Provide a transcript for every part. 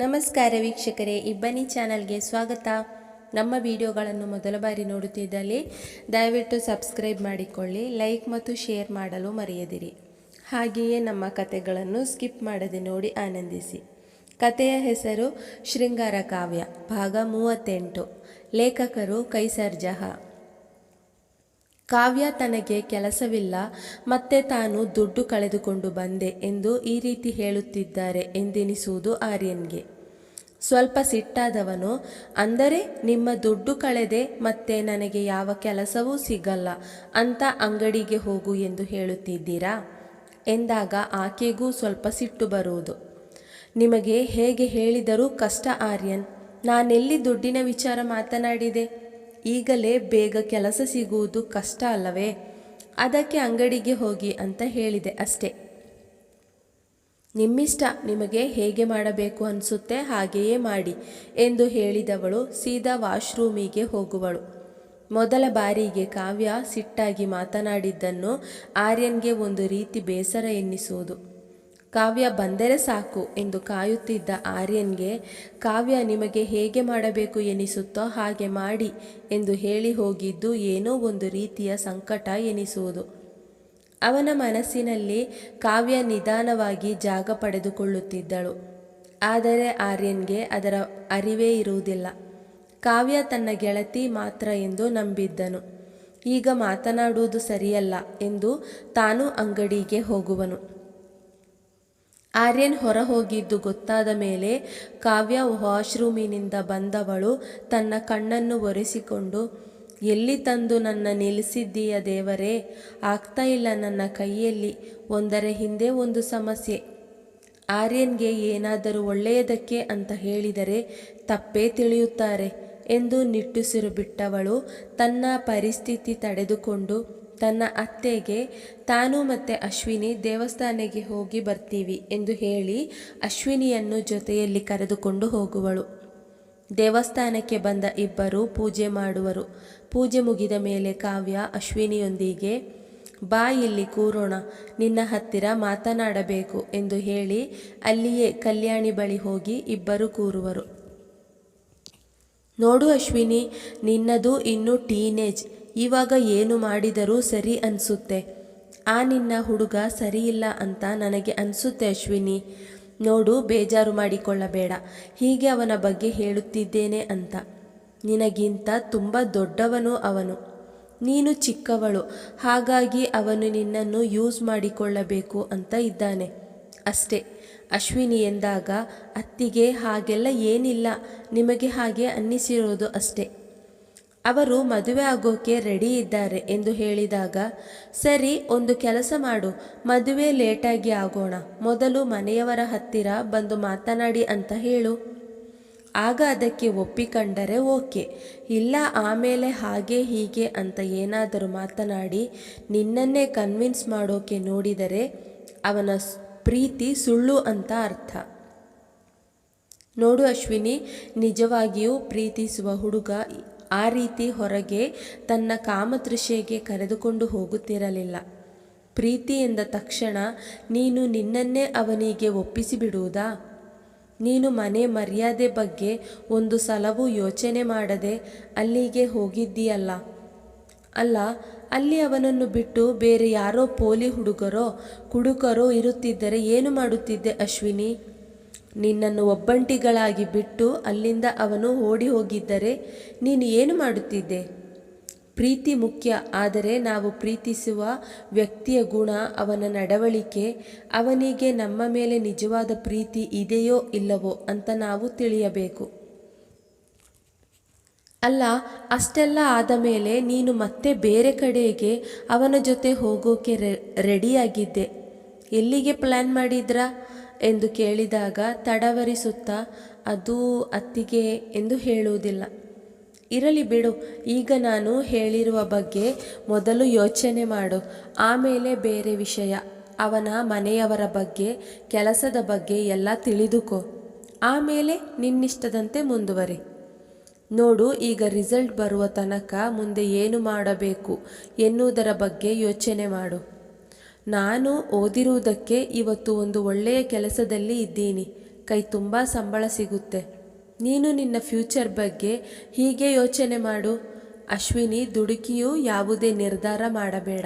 ನಮಸ್ಕಾರ ವೀಕ್ಷಕರೇ ಇಬ್ಬನಿ ಚಾನಲ್ಗೆ ಸ್ವಾಗತ. ನಮ್ಮ ವಿಡಿಯೋಗಳನ್ನು ಮೊದಲ ಬಾರಿ ನೋಡುತ್ತಿದ್ದಲ್ಲಿ ದಯವಿಟ್ಟು ಸಬ್ಸ್ಕ್ರೈಬ್ ಮಾಡಿಕೊಳ್ಳಿ, ಲೈಕ್ ಮತ್ತು ಶೇರ್ ಮಾಡಲು ಮರೆಯದಿರಿ. ಹಾಗೆಯೇ ನಮ್ಮ ಕತೆಗಳನ್ನು ಸ್ಕಿಪ್ ಮಾಡದೆ ನೋಡಿ ಆನಂದಿಸಿ. ಕತೆಯ ಹೆಸರು ಶೃಂಗಾರ ಕಾವ್ಯ ಭಾಗ ಮೂವತ್ತೆಂಟು. ಲೇಖಕರು ಕೈಸರ್ ಜಹಾ. ಕಾವ್ಯ ತನಗೆ ಕೆಲಸವಿಲ್ಲ, ಮತ್ತೆ ತಾನು ದುಡ್ಡು ಕಳೆದುಕೊಂಡು ಬಂದೆ ಎಂದು ಈ ರೀತಿ ಹೇಳುತ್ತಿದ್ದಾರೆ ಎಂದೆನಿಸುವುದು ಆರ್ಯನ್ಗೆ. ಸ್ವಲ್ಪ ಸಿಟ್ಟಾದವನು, ಅಂದರೆ ನಿಮ್ಮ ದುಡ್ಡು ಕಳೆದೆ, ಮತ್ತೆ ನನಗೆ ಯಾವ ಕೆಲಸವೂ ಸಿಗಲ್ಲ, ಅಂತ ಅಂಗಡಿಗೆ ಹೋಗು ಎಂದು ಹೇಳುತ್ತಿದ್ದೀರಾ? ಎಂದಾಗ ಆಕೆಗೂ ಸ್ವಲ್ಪ ಸಿಟ್ಟು ಬರುವುದು. ನಿಮಗೆ ಹೇಗೆ ಹೇಳಿದರೂ ಕಷ್ಟ ಆರ್ಯನ್, ನಾನೆಲ್ಲಿ ದುಡ್ಡಿನ ವಿಚಾರ ಮಾತನಾಡಿದೆ? ಈಗಲೇ ಬೇಗ ಕೆಲಸ ಸಿಗುವುದು ಕಷ್ಟ ಅಲ್ಲವೇ? ಅದಕ್ಕೆ ಅಂಗಡಿಗೆ ಹೋಗಿ ಅಂತ ಹೇಳಿದೆ ಅಷ್ಟೇ. ನಿಮ್ಮಿಷ್ಟ ನಿಮಗೆ ಹೇಗೆ ಮಾಡಬೇಕು ಅನಿಸುತ್ತೆ ಹಾಗೆಯೇ ಮಾಡಿ ಎಂದು ಹೇಳಿದವಳು ಸೀದಾ ವಾಶ್ರೂಮಿಗೆ ಹೋಗುವಳು. ಮೊದಲ ಬಾರಿಗೆ ಕಾವ್ಯ ಸಿಟ್ಟಾಗಿ ಮಾತನಾಡಿದ್ದನ್ನು ಆರ್ಯನ್ಗೆ ಒಂದು ರೀತಿ ಬೇಸರ ಎನ್ನಿಸುವುದು. ಕಾವ್ಯ ಬಂದರೆ ಸಾಕು ಎಂದು ಕಾಯುತ್ತಿದ್ದ ಆರ್ಯನ್ಗೆ, ಕಾವ್ಯ ನಿಮಗೆ ಹೇಗೆ ಮಾಡಬೇಕು ಎನಿಸುತ್ತೋ ಹಾಗೆ ಮಾಡಿ ಎಂದು ಹೇಳಿ ಹೋಗಿದ್ದು ಏನೋ ಒಂದು ರೀತಿಯ ಸಂಕಟ ಎನಿಸುವುದು. ಅವನ ಮನಸ್ಸಿನಲ್ಲಿ ಕಾವ್ಯ ನಿಧಾನವಾಗಿ ಜಾಗ ಪಡೆದುಕೊಳ್ಳುತ್ತಿದ್ದಳು. ಆದರೆ ಆರ್ಯನ್ಗೆ ಅದರ ಅರಿವೇ ಇರುವುದಿಲ್ಲ. ಕಾವ್ಯ ತನ್ನ ಗೆಳತಿ ಮಾತ್ರ ಎಂದು ನಂಬಿದ್ದನು. ಈಗ ಮಾತನಾಡುವುದು ಸರಿಯಲ್ಲ ಎಂದು ತಾನು ಅಂಗಡಿಗೆ ಹೋಗುವನು. ಆರ್ಯನ್ ಹೊರ ಹೋಗಿದ್ದು ಗೊತ್ತಾದ ಮೇಲೆ ಕಾವ್ಯ ವಾಶ್ರೂಮಿನಿಂದ ಬಂದವಳು ತನ್ನ ಕಣ್ಣನ್ನು ಒರೆಸಿಕೊಂಡು, ಎಲ್ಲಿ ತಂದು ನನ್ನ ನಿಲ್ಲಿಸಿದ್ದೀಯ ದೇವರೇ? ಆಗ್ತಾ ಇಲ್ಲ ನನ್ನ ಕೈಯಲ್ಲಿ, ಒಂದರ ಹಿಂದೆ ಒಂದು ಸಮಸ್ಯೆ. ಆರ್ಯನ್ಗೆ ಏನಾದರೂ ಒಳ್ಳೆಯದಕ್ಕೆ ಅಂತ ಹೇಳಿದರೆ ತಪ್ಪೇ ತಿಳಿಯುತ್ತಾರೆ ಎಂದು ನಿಟ್ಟುಸಿರು ಬಿಟ್ಟವಳು ತನ್ನ ಪರಿಸ್ಥಿತಿ ತಡೆದುಕೊಂಡು ತನ್ನ ಅತ್ತೆಗೆ, ತಾನು ಮತ್ತು ಅಶ್ವಿನಿ ದೇವಸ್ಥಾನಕ್ಕೆ ಹೋಗಿ ಬರ್ತೀವಿ ಎಂದು ಹೇಳಿ ಅಶ್ವಿನಿಯನ್ನು ಜೊತೆಯಲ್ಲಿ ಕರೆದುಕೊಂಡು ಹೋಗುವಳು. ದೇವಸ್ಥಾನಕ್ಕೆ ಬಂದ ಇಬ್ಬರು ಪೂಜೆ ಮಾಡುವರು. ಪೂಜೆ ಮುಗಿದ ಮೇಲೆ ಕಾವ್ಯ ಅಶ್ವಿನಿಯೊಂದಿಗೆ, ಬಾ ಇಲ್ಲಿ ಕೂರೋಣ, ನಿನ್ನ ಹತ್ತಿರ ಮಾತನಾಡಬೇಕು ಎಂದು ಹೇಳಿ ಅಲ್ಲಿಯೇ ಕಲ್ಯಾಣಿ ಬಳಿ ಹೋಗಿ ಇಬ್ಬರು ಕೂರುವರು. ನೋಡು ಅಶ್ವಿನಿ, ನಿನ್ನದು ಇನ್ನೂ ಟೀನೇಜ್ ಇವಾಗ ಏನು ಮಾಡಿದರೂ ಸರಿ ಅನಿಸುತ್ತೆ. ಆ ನಿನ್ನ ಹುಡುಗ ಸರಿಯಿಲ್ಲ ಅಂತ ನನಗೆ ಅನಿಸುತ್ತೆ ಅಶ್ವಿನಿ. ನೋಡು, ಬೇಜಾರು ಮಾಡಿಕೊಳ್ಳಬೇಡ. ಹೀಗೆ ಅವನ ಬಗ್ಗೆ ಹೇಳುತ್ತಿದ್ದೇನೆ ಅಂತ. ನಿನಗಿಂತ ತುಂಬ ದೊಡ್ಡವನು ಅವನು. ನೀನು ಚಿಕ್ಕವಳು. ಹಾಗಾಗಿ ಅವನು ನಿನ್ನನ್ನು ಯೂಸ್ ಮಾಡಿಕೊಳ್ಳಬೇಕು ಅಂತ ಇದ್ದಾನೆ. ಅಷ್ಟೇ. ಅಶ್ವಿನಿ ಎಂದಾಗ, ಅತ್ತಿಗೆ ಹಾಗೆಲ್ಲ ಏನಿಲ್ಲ. ನಿಮಗೆ ಹಾಗೆ ಅನ್ನಿಸಿರೋದು ಅಷ್ಟೇ. ಅವರು ಮದುವೆ ಆಗೋಕೆ ರೆಡಿ ಇದ್ದಾರೆ ಎಂದು ಹೇಳಿದಾಗ, ಸರಿ, ಒಂದು ಕೆಲಸ ಮಾಡು. ಮದುವೆ ಲೇಟಾಗಿ ಆಗೋಣ. ಮೊದಲು ಮನೆಯವರ ಹತ್ತಿರ ಬಂದು ಮಾತನಾಡಿ ಅಂತ ಹೇಳು. ಆಗ ಅದಕ್ಕೆ ಒಪ್ಪಿಕೊಂಡರೆ ಓಕೆ. ಇಲ್ಲ, ಆಮೇಲೆ ಹಾಗೆ, ಹೀಗೆ ಅಂತ ಏನಾದರೂ ಮಾತನಾಡಿ, ನಿನ್ನನ್ನೇ ಕನ್ವಿನ್ಸ್ ಮಾಡೋಕೆ ನೋಡಿದರೆ ಅವನ ಪ್ರೀತಿ ಸುಳ್ಳು ಅಂತ ಅರ್ಥ. ನೋಡು ಅಶ್ವಿನಿ, ನಿಜವಾಗಿಯೂ ಪ್ರೀತಿಸುವ ಹುಡುಗ ಆ ರೀತಿ ಹೊರಗೆ ತನ್ನ ಕಾಮತೃಷೆಗೆ ಕರೆದುಕೊಂಡು ಹೋಗುತ್ತಿರಲಿಲ್ಲ. ಪ್ರೀತಿ ಎಂದ ತಕ್ಷಣ, ನೀನು ನಿನ್ನನ್ನೇ ಅವನಿಗೆ ಒಪ್ಪಿಸಿಬಿಡುವುದಾ? ನೀನು ಮನೆ ಮರ್ಯಾದೆ ಬಗ್ಗೆ ಒಂದು ಸಲವೂ ಯೋಚನೆ ಮಾಡದೆ ಅಲ್ಲಿಗೆ ಹೋಗಿದ್ದೀಯಲ್ಲ? ಅಲ್ಲ, ಅಲ್ಲಿ ಅವನನ್ನು ಬಿಟ್ಟು ಬೇರೆ ಯಾರೋ ಪೋಲಿ ಹುಡುಗರೋ, ಕುಡುಕರೋ ಇರುತ್ತಿದ್ದರೆ ಏನು ಮಾಡುತ್ತಿದ್ದೆ ಅಶ್ವಿನಿ? ನಿನ್ನನ್ನು ಒಬ್ಬಂಟಿಗಳಾಗಿ ಬಿಟ್ಟು ಅಲ್ಲಿಂದ ಅವನು ಓಡಿ ಹೋಗಿದ್ದರೆ ನೀನು ಏನು ಮಾಡುತ್ತಿದ್ದೆ? ಪ್ರೀತಿ ಮುಖ್ಯ, ಆದರೆ ನಾವು ಪ್ರೀತಿಸುವ ವ್ಯಕ್ತಿಯ ಗುಣ, ಅವನ ನಡವಳಿಕೆ, ಅವನಿಗೆ ನಮ್ಮ ಮೇಲೆ ನಿಜವಾದ ಪ್ರೀತಿ ಇದೆಯೋ ಇಲ್ಲವೋ ಅಂತ ನಾವು ತಿಳಿಯಬೇಕು. ಅಲ್ಲ, ಅಷ್ಟೆಲ್ಲ ಆದ ಮೇಲೆ ನೀನು ಮತ್ತೆ ಬೇರೆ ಕಡೆಗೆ ಅವನ ಜೊತೆ ಹೋಗೋಕೆ ರೆಡಿಯಾಗಿದ್ದೆ ಎಲ್ಲಿಗೆ ಪ್ಲ್ಯಾನ್ ಮಾಡಿದ್ರಾ? ಎಂದು ಕೇಳಿದಾಗ ತಡವರಿಸುತ್ತ, ಅದು ಅತ್ತಿಗೆ ಎಂದು ಹೇಳುವುದಿಲ್ಲ. ಇರಲಿ ಬಿಡು, ಈಗ ನಾನು ಹೇಳಿರುವ ಬಗ್ಗೆ ಮೊದಲು ಯೋಚನೆ ಮಾಡು. ಆಮೇಲೆ ಬೇರೆ ವಿಷಯ. ಅವನ ಮನೆಯವರ ಬಗ್ಗೆ, ಕೆಲಸದ ಬಗ್ಗೆ ಎಲ್ಲ ತಿಳಿದುಕೋ. ಆಮೇಲೆ ನಿನ್ನಿಷ್ಟದಂತೆ ಮುಂದುವರಿ. ನೋಡು, ಈಗ ರಿಸಲ್ಟ್ ಬರುವ ತನಕ ಮುಂದೆ ಏನು ಮಾಡಬೇಕು ಎನ್ನುವುದರ ಬಗ್ಗೆ ಯೋಚನೆ ಮಾಡು. ನಾನು ಓದಿರುವುದಕ್ಕೆ ಇವತ್ತು ಒಂದು ಒಳ್ಳೆಯ ಕೆಲಸದಲ್ಲಿ ಇದ್ದೀನಿ. ಕೈ ತುಂಬ ಸಂಬಳ ಸಿಗುತ್ತೆ. ನೀನು ನಿನ್ನ ಫ್ಯೂಚರ್ ಬಗ್ಗೆ ಹೀಗೆ ಯೋಚನೆ ಮಾಡು. ಅಶ್ವಿನಿ ದುಡುಕಿಯೂ ಯಾವುದೇ ನಿರ್ಧಾರ ಮಾಡಬೇಡ.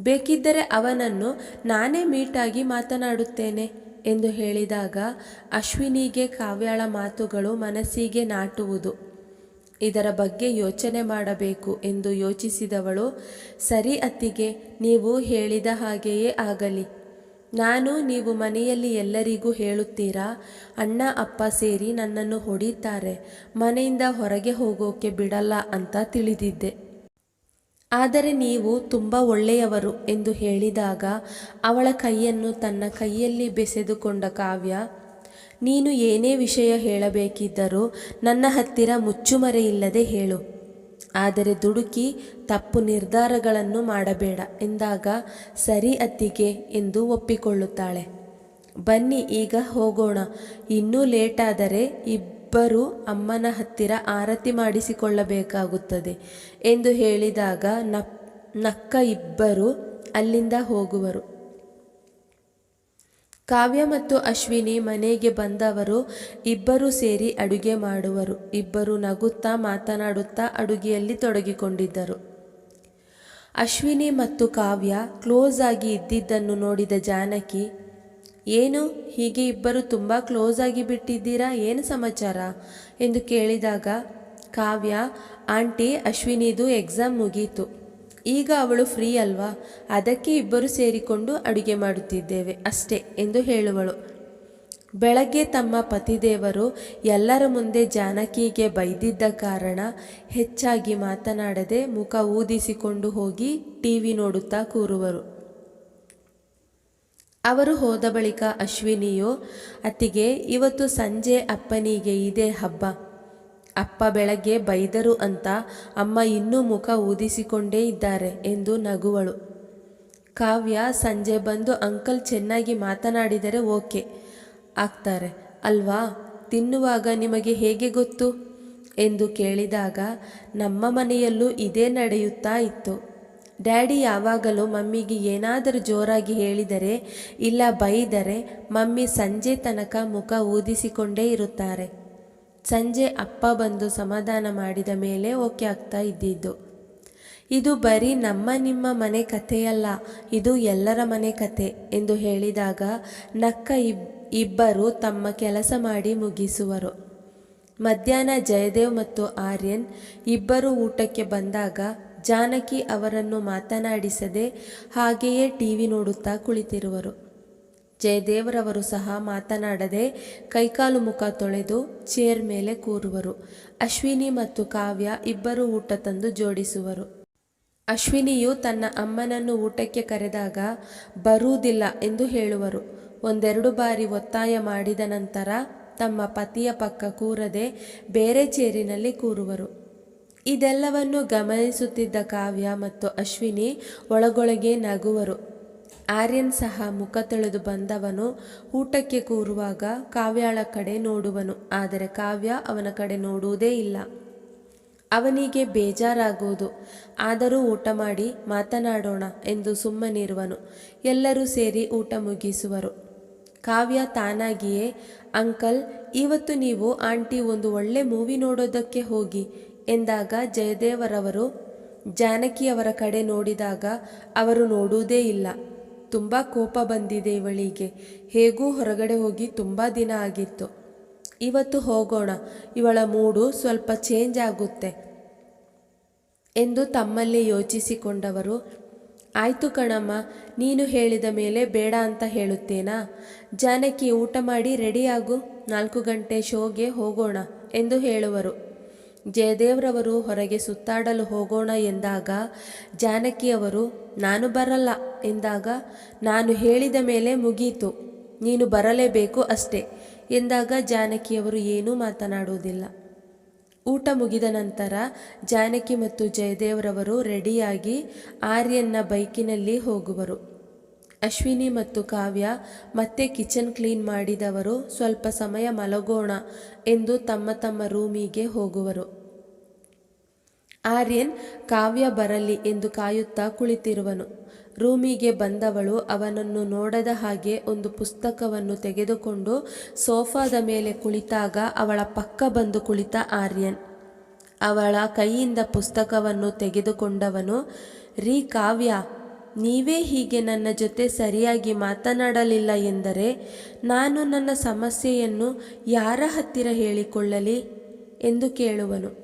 ಬೇಕಿದ್ದರೆ ಅವನನ್ನು ನಾನೇ ಮೀಟಾಗಿ ಮಾತನಾಡುತ್ತೇನೆ ಎಂದು ಹೇಳಿದಾಗ ಅಶ್ವಿನಿಗೆ ಕಾವ್ಯಾಳ ಮಾತುಗಳು ಮನಸ್ಸಿಗೆ ನಾಟುವುದು. ಇದರ ಬಗ್ಗೆ ಯೋಚನೆ ಮಾಡಬೇಕು ಎಂದು ಯೋಚಿಸಿದವಳು, ಸರಿ ಅತ್ತಿಗೆ, ನೀವು ಹೇಳಿದ ಹಾಗೆಯೇ ಆಗಲಿ. ನಾನು ನೀವು ಮನೆಯಲ್ಲಿ ಎಲ್ಲರಿಗೂ ಹೇಳುತ್ತೀರಾ? ಅಣ್ಣ, ಅಪ್ಪ ಸೇರಿ ನನ್ನನ್ನು ಹೊಡೀತಾರೆ. ಮನೆಯಿಂದ ಹೊರಗೆ ಹೋಗೋಕೆ ಬಿಡಲ್ಲ ಅಂತ ತಿಳಿದಿದ್ದೆ. ಆದರೆ ನೀವು ತುಂಬ ಒಳ್ಳೆಯವರು ಎಂದು ಹೇಳಿದಾಗ ಅವಳ ಕೈಯನ್ನು ತನ್ನ ಕೈಯಲ್ಲಿ ಬೆಸೆದುಕೊಂಡ ಕಾವ್ಯ ನೀನು ಏನೇ ವಿಷಯ ಹೇಳಬೇಕಿದ್ದರೂ ನನ್ನ ಹತ್ತಿರ ಮುಚ್ಚುಮರೆಯಿಲ್ಲದೆ ಹೇಳು. ಆದರೆ ದುಡುಕಿ ತಪ್ಪು ನಿರ್ಧಾರಗಳನ್ನು ಮಾಡಬೇಡ ಎಂದಾಗ ಸರಿ ಅತ್ತಿಗೆ ಎಂದು ಒಪ್ಪಿಕೊಳ್ಳುತ್ತಾಳೆ. ಬನ್ನಿ ಈಗ ಹೋಗೋಣ. ಇನ್ನೂ ಲೇಟಾದರೆ ಇಬ್ಬರು ಅಮ್ಮನ ಹತ್ತಿರ ಆರತಿ ಮಾಡಿಸಿಕೊಳ್ಳಬೇಕಾಗುತ್ತದೆ ಎಂದು ಹೇಳಿದಾಗ ನಕ್ಕ ಇಬ್ಬರು ಅಲ್ಲಿಂದ ಹೋಗುವರು. ಕಾವ್ಯ ಮತ್ತು ಅಶ್ವಿನಿ ಮನೆಗೆ ಬಂದವರು ಇಬ್ಬರು ಸೇರಿ ಅಡುಗೆ ಮಾಡುವರು. ಇಬ್ಬರು ನಗುತ್ತಾ ಮಾತನಾಡುತ್ತಾ ಅಡುಗೆಯಲ್ಲಿ ತೊಡಗಿಕೊಂಡಿದ್ದರು. ಅಶ್ವಿನಿ ಮತ್ತು ಕಾವ್ಯ ಕ್ಲೋಸ್ ಆಗಿ ಇದ್ದಿದ್ದನ್ನು ನೋಡಿದ ಜಾನಕಿ, ಏನು, ಹೀಗೆ ಇಬ್ಬರು ತುಂಬ ಕ್ಲೋಸ್ ಆಗಿ ಬಿಟ್ಟಿದ್ದೀರಾ? ಏನು ಸಮಾಚಾರ? ಎಂದು ಕೇಳಿದಾಗ, ಕಾವ್ಯ, ಆಂಟಿ, ಅಶ್ವಿನಿದು ಎಕ್ಸಾಮ್ ಮುಗೀತು. ಈಗ ಅವಳು ಫ್ರೀ ಅಲ್ವಾ? ಅದಕ್ಕೆ ಇಬ್ಬರು ಸೇರಿಕೊಂಡು ಅಡುಗೆ ಮಾಡುತ್ತಿದ್ದೇವೆ ಅಷ್ಟೇ ಎಂದು ಹೇಳುವಳು. ಬೆಳಗ್ಗೆ ತಮ್ಮ ಪತಿದೇವರು ಎಲ್ಲರ ಮುಂದೆ ಜಾನಕಿಗೆ ಬೈದಿದ್ದ ಕಾರಣ ಹೆಚ್ಚಾಗಿ ಮಾತನಾಡದೆ ಮುಖ ಊದಿಸಿಕೊಂಡು ಹೋಗಿ ಟಿವಿ ನೋಡುತ್ತಾ ಕೂರುವರು. ಅವರು ಹೋದ ಬಳಿಕ ಅಶ್ವಿನಿಯು, ಅತ್ತಿಗೆ, ಇವತ್ತು ಸಂಜೆ ಅಪ್ಪನಿಗೆ ಇದೇ ಹಬ್ಬ. ಅಪ್ಪ ಬೆಳಗ್ಗೆ ಬೈದರು ಅಂತ ಅಮ್ಮ ಇನ್ನೂ ಮುಖ ಊದಿಸಿಕೊಂಡೇ ಇದ್ದಾರೆ ಎಂದು ನಗುವಳು. ಕಾವ್ಯ ಸಂಜೆ ಬಂದು ಅಂಕಲ್ ಚೆನ್ನಾಗಿ ಮಾತನಾಡಿದರೆ ಓಕೆ ಆಗ್ತಾರೆ. ಅಲ್ವಾ? ತಿನ್ನುವಾಗ ನಿಮಗೆ ಹೇಗೆ ಗೊತ್ತು? ಎಂದು ಕೇಳಿದಾಗ ನಮ್ಮ ಮನೆಯಲ್ಲೂ ಇದೇ ನಡೆಯುತ್ತಾ ಇತ್ತು. ಡ್ಯಾಡಿ ಯಾವಾಗಲೂ ಮಮ್ಮಿಗೆ ಏನಾದರೂ ಜೋರಾಗಿ ಹೇಳಿದರೆ ಇಲ್ಲ ಬೈದರೆ ಮಮ್ಮಿ ಸಂಜೆ ತನಕ ಮುಖ ಊದಿಸಿಕೊಂಡೇ ಇರುತ್ತಾರೆ. ಸಂಜೆ ಅಪ್ಪ ಬಂದು ಸಮಾಧಾನ ಮಾಡಿದ ಮೇಲೆ ಓಕೆ ಆಗ್ತಾ ಇದ್ದಿದ್ದು. ಇದು ಬರೀ ನಮ್ಮ ನಿಮ್ಮ ಮನೆ ಕಥೆಯಲ್ಲ, ಇದು ಎಲ್ಲರ ಮನೆ ಕತೆ ಎಂದು ಹೇಳಿದಾಗ ನಕ್ಕ ಇಬ್, ಇಬ್ಬರು ತಮ್ಮ ಕೆಲಸ ಮಾಡಿ ಮುಗಿಸುವರು. ಮಧ್ಯಾಹ್ನ ಜಯದೇವ್ ಮತ್ತು ಆರ್ಯನ್ ಇಬ್ಬರು ಊಟಕ್ಕೆ ಬಂದಾಗ ಜಾನಕಿ ಅವರನ್ನು ಮಾತನಾಡಿಸದೆ ಹಾಗೆಯೇ ಟಿವಿ ನೋಡುತ್ತಾ ಕುಳಿತಿರುವರು. ಜಯದೇವರವರು ಸಹ ಮಾತನಾಡದೆ ಕೈಕಾಲು ಮುಖ ತೊಳೆದು ಚೇರ್ ಮೇಲೆ ಕೂರುವರು. ಅಶ್ವಿನಿ ಮತ್ತು ಕಾವ್ಯ ಇಬ್ಬರು ಊಟ ತಂದು ಜೋಡಿಸುವರು. ಅಶ್ವಿನಿಯು ತನ್ನ ಅಮ್ಮನನ್ನು ಊಟಕ್ಕೆ ಕರೆದಾಗ, ಬರುವುದಿಲ್ಲ ಎಂದು ಹೇಳುವರು. ಒಂದೆರಡು ಬಾರಿ ಒತ್ತಾಯ ಮಾಡಿದ ನಂತರ ತಮ್ಮ ಪತಿಯ ಪಕ್ಕ ಕೂರದೆ ಬೇರೆ ಚೇರಿನಲ್ಲಿ ಕೂರುವರು. ಇದೆಲ್ಲವನ್ನು ಗಮನಿಸುತ್ತಿದ್ದ ಕಾವ್ಯ ಮತ್ತು ಅಶ್ವಿನಿ ಒಳಗೊಳಗೆ ನಗುವರು. ಆರ್ಯನ್ ಸಹ ಮುಖ ತೊಳೆದು ಬಂದವನು. ಊಟಕ್ಕೆ ಕೂರುವಾಗ ಕಾವ್ಯಾಳ ಕಡೆ ನೋಡುವನು. ಆದರೆ ಕಾವ್ಯ ಅವನ ಕಡೆ ನೋಡುವುದೇ ಇಲ್ಲ. ಅವನಿಗೆ ಬೇಜಾರಾಗುವುದು ಆದರೂ ಊಟ ಮಾಡಿ ಮಾತನಾಡೋಣ ಎಂದು ಸುಮ್ಮನಿರುವನು. ಎಲ್ಲರೂ ಸೇರಿ ಊಟ ಮುಗಿಸುವರು. ಕಾವ್ಯ ತಾನಾಗಿಯೇ, ಅಂಕಲ್, ಇವತ್ತು ನೀವು ಆಂಟಿ ಒಂದು ಒಳ್ಳೆ ಮೂವಿ ನೋಡೋದಕ್ಕೆ ಹೋಗಿ ಎಂದಾಗ ಜಯದೇವರವರು ಜಾನಕಿಯವರ ಕಡೆ ನೋಡಿದಾಗ ಅವರು ನೋಡುವುದೇ ಇಲ್ಲ. ತುಂಬ ಕೋಪ ಬಂದಿದೆ ಇವಳಿಗೆ. ಹೇಗೂ ಹೊರಗಡೆ ಹೋಗಿ ತುಂಬ ದಿನ ಆಗಿತ್ತು. ಇವತ್ತು ಹೋಗೋಣ. ಇವಳ ಮೂಡು ಸ್ವಲ್ಪ ಚೇಂಜ್ ಆಗುತ್ತೆ ಎಂದು ತಮ್ಮಲ್ಲಿ ಯೋಚಿಸಿಕೊಂಡವರು. ಆಯಿತು ಕಣಮ್ಮ, ನೀನು ಹೇಳಿದ ಮೇಲೆ ಬೇಡ ಅಂತ ಹೇಳುತ್ತೇನಾ? ಜಾನಕಿ ಊಟ ಮಾಡಿ ರೆಡಿಯಾಗು ನಾಲ್ಕು ಗಂಟೆ ಶೋಗೆ ಹೋಗೋಣ ಎಂದು ಹೇಳುವರು. ಜಯದೇವ್ರವರು ಹೊರಗೆ ಸುತ್ತಾಡಲು ಹೋಗೋಣ ಎಂದಾಗ ಜಾನಕಿಯವರು ನಾನು ಬರಲ್ಲ ಎಂದಾಗ, ನಾನು ಹೇಳಿದ ಮೇಲೆ ಮುಗೀತು, ನೀನು ಬರಲೇಬೇಕು ಅಷ್ಟೇ ಎಂದಾಗ ಜಾನಕಿಯವರು ಏನೂ ಮಾತನಾಡುವುದಿಲ್ಲ. ಊಟ ಮುಗಿದ ನಂತರ ಜಾನಕಿ ಮತ್ತು ಜಯದೇವರವರು ರೆಡಿಯಾಗಿ ಆರ್ಯನ್ನ ಬೈಕಿನಲ್ಲಿ ಹೋಗುವರು. ಅಶ್ವಿನಿ ಮತ್ತು ಕಾವ್ಯ ಮತ್ತೆ ಕಿಚನ್ ಕ್ಲೀನ್ ಮಾಡಿದವರು ಸ್ವಲ್ಪ ಸಮಯ ಮಲಗೋಣ ಎಂದು ತಮ್ಮ ತಮ್ಮ ರೂಮಿಗೆ ಹೋಗುವರು. ಆರ್ಯನ್ ಕಾವ್ಯ ಬರಲಿ ಎಂದು ಕಾಯುತ್ತಾ ಕುಳಿತಿರುವನು. ರೂಮಿಗೆ ಬಂದವಳು ಅವನನ್ನು ನೋಡದ ಹಾಗೆ ಒಂದು ಪುಸ್ತಕವನ್ನು ತೆಗೆದುಕೊಂಡು ಸೋಫಾದ ಮೇಲೆ ಕುಳಿತಾಗ ಅವಳ ಪಕ್ಕ ಬಂದು ಕುಳಿತ ಆರ್ಯನ್. ಅವಳ ಕೈಯಿಂದ ಪುಸ್ತಕವನ್ನು ತೆಗೆದುಕೊಂಡವನು, ರೀ ಕಾವ್ಯ, ನೀವೇ ಹೀಗೆ ನನ್ನ ಜೊತೆ ಸರಿಯಾಗಿ ಮಾತನಾಡಲಿಲ್ಲ ಎಂದರೆ ನಾನು ನನ್ನ ಸಮಸ್ಯೆಯನ್ನು ಯಾರ ಹತ್ತಿರ ಹೇಳಿಕೊಳ್ಳಲಿ? ಎಂದು ಕೇಳುವನು.